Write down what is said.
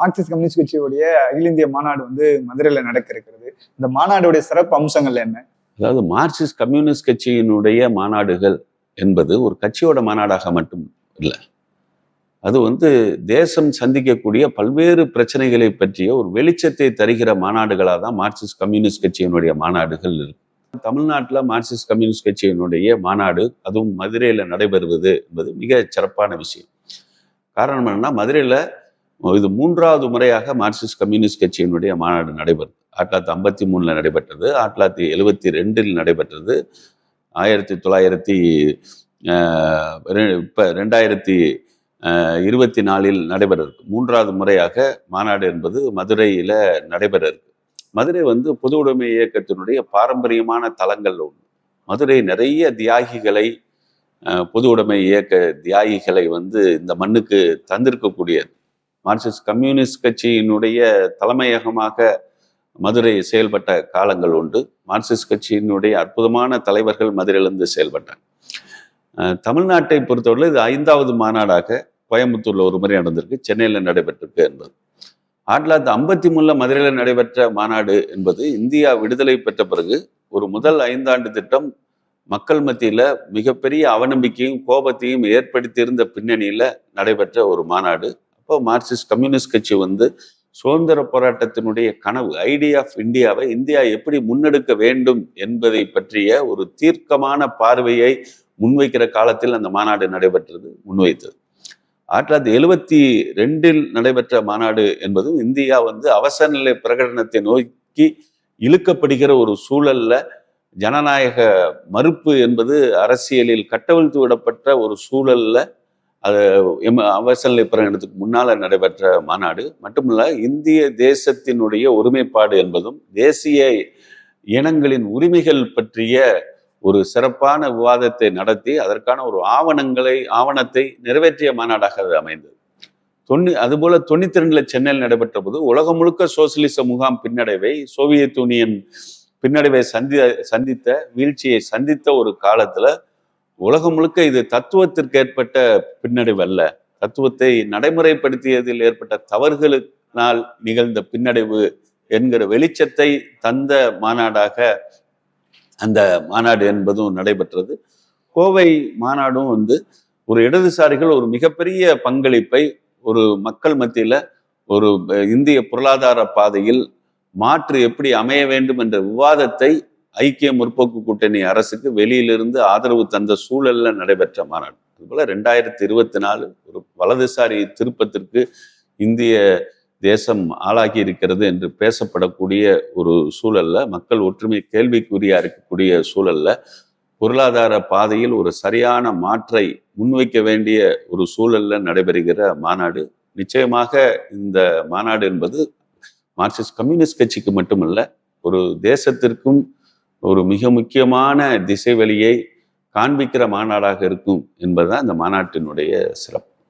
Marxist communist கட்சியுடைய அகில இந்திய மாநாடு வந்து மதுரையில் நடக்க இருக்கிறது இந்த மாநாடுடைய சிறப்பு அம்சங்கள் என்ன? அதாவது மார்க்சிஸ்ட் கம்யூனிஸ்ட் கட்சியினுடைய மாநாடுகள் என்பது ஒரு கட்சியோட மாநாடாக மட்டும் இல்லை. அது வந்து தேசம் சந்திக்கக்கூடிய பல்வேறு பிரச்சனைகளை பற்றிய ஒரு வெளிச்சத்தை தருகிற மாநாடுகளாக தான் மார்க்சிஸ்ட் கம்யூனிஸ்ட் கட்சியினுடைய மாநாடுகள் இருக்கு. தமிழ்நாட்டில் மார்க்சிஸ்ட் கம்யூனிஸ்ட் கட்சியினுடைய மாநாடு அதுவும் மதுரையில் நடைபெறுவது என்பது மிக சிறப்பான விஷயம். காரணம் என்னன்னா மதுரையில் இது மூன்றாவது முறையாக மார்க்சிஸ்ட் கம்யூனிஸ்ட் கட்சியினுடைய மாநாடு நடைபெறும் ஆயிரத்தி தொள்ளாயிரத்தி ஐம்பத்தி மூணில் நடைபெற்றது. ஆயிரத்தி தொள்ளாயிரத்தி எழுபத்தி ரெண்டில் நடைபெற்றது. ஆயிரத்தி தொள்ளாயிரத்தி இப்போ ரெண்டாயிரத்தி இருபத்தி நாலில் நடைபெற இருக்கு மூன்றாவது முறையாக மாநாடு என்பது மதுரையில் நடைபெற இருக்கு மதுரை வந்து பொது உடைமை இயக்கத்தினுடைய பாரம்பரியமான தலங்கள் ஒன்று. மதுரை நிறைய தியாகிகளை பொது உடைமை இயக்க தியாகிகளை வந்து இந்த மண்ணுக்கு தந்திருக்கக்கூடியது. மார்க்சிஸ்ட் கம்யூனிஸ்ட் கட்சியினுடைய தலைமையகமாக மதுரை செயல்பட்ட காலங்கள் உண்டு. மார்க்சிஸ்ட் கட்சியினுடைய அற்புதமான தலைவர்கள் மதுரையிலிருந்து செயல்பட்டாங்க. தமிழ்நாட்டை பொறுத்தவரை இது ஐந்தாவது மாநாடாக கோயம்புத்தூர்ல ஒரு முறை நடந்திருக்கு. சென்னையில் நடைபெற்றிருக்கு என்பது. ஆயிரத்தி தொள்ளாயிரத்தி ஐம்பத்தி மூணுல மதுரையில் நடைபெற்ற மாநாடு என்பது இந்தியா விடுதலை பெற்ற பிறகு ஒரு முதல் ஐந்தாண்டு திட்டம் மக்கள் மத்தியில் மிகப்பெரிய அவநம்பிக்கையும் கோபத்தையும் ஏற்படுத்தியிருந்த பின்னணியில் நடைபெற்ற ஒரு மாநாடு. அப்போ மார்க்சிஸ்ட் கம்யூனிஸ்ட் கட்சி வந்து சுதந்திர போராட்டத்தினுடைய கனவு ஐடியா ஆஃப் இந்தியாவை இந்தியா எப்படி முன்னெடுக்க வேண்டும் என்பதை பற்றிய ஒரு தீர்க்கமான பார்வையை முன்வைக்கிற காலத்தில் அந்த மாநாடு நடைபெற்றது முன்வைத்தது. ஆயிரத்தி தொள்ளாயிரத்தி எழுபத்தி ரெண்டில் நடைபெற்ற மாநாடு என்பதும் இந்தியா வந்து அவசர நிலை பிரகடனத்தை நோக்கி இழுக்கப்படுகிற ஒரு சூழல்ல ஜனநாயக மறுப்பு என்பது அரசியலில் கட்டவிழ்த்து விடப்பட்ட ஒரு சூழல்ல அது அவசர நிலை பிரகடனத்துக்கு நடைபெற்ற மாநாடு. மட்டுமல்ல இந்திய தேசத்தினுடைய ஒருமைப்பாடு என்பதும் தேசிய இனங்களின் உரிமைகள் பற்றிய ஒரு சிறப்பான விவாதத்தை நடத்தி அதற்கான ஒரு ஆவணங்களை ஆவணத்தை நிறைவேற்றிய மாநாடாக அது அமைந்தது. தொண்ணூ அதுபோல தொண்ணூத்தி ரெண்டுல சென்னையில் நடைபெற்ற போது உலகம் முழுக்க சோசியலிச முகாம் பின்னடைவை சோவியத் யூனியன் பின்னடைவை சந்தி சந்தித்த வீழ்ச்சியை சந்தித்த ஒரு காலத்துல உலகம் முழுக்க இது தத்துவத்திற்கு ஏற்பட்ட பின்னடைவு அல்ல. தத்துவத்தை நடைமுறைப்படுத்தியதில் ஏற்பட்ட தவறுகளினால் நிகழ்ந்த பின்னடைவு என்கிற வெளிச்சத்தை தந்த மாநாடாக அந்த மாநாடு என்பதும் நடைபெற்றது. கோவை மாநாடும் வந்து ஒரு இடதுசாரிகள் ஒரு மிகப்பெரிய பங்களிப்பை ஒரு மக்கள் மத்தியில் ஒரு இந்திய பொருளாதார பாதையில் மாற்று எப்படி அமைய வேண்டும் என்ற விவாதத்தை ஐக்கிய முற்போக்கு கூட்டணி அரசுக்கு வெளியிலிருந்து ஆதரவு தந்த சூழல்ல நடைபெற்ற மாநாடு. அதுபோல ரெண்டாயிரத்தி இருபத்தி நாலு ஒரு வலதுசாரி திருப்பத்திற்கு இந்திய தேசம் ஆளாகி இருக்கிறது என்று பேசப்படக்கூடிய ஒரு சூழல்ல மக்கள் ஒற்றுமை கேள்விக்குறியா இருக்கக்கூடிய சூழல்ல பொருளாதார பாதையில் ஒரு சரியான மாற்றை முன்வைக்க வேண்டிய ஒரு சூழல்ல நடைபெறுகிற மாநாடு. நிச்சயமாக இந்த மாநாடு என்பது மார்க்சிஸ்ட் கம்யூனிஸ்ட் கட்சிக்கு மட்டுமல்ல ஒரு தேசத்திற்கும் ஒரு மிக முக்கியமான திசைவெளியை காண்பிக்கிற மாநாடாக இருக்கும் என்பதுதான் இந்த மாநாட்டினுடைய சிறப்பு.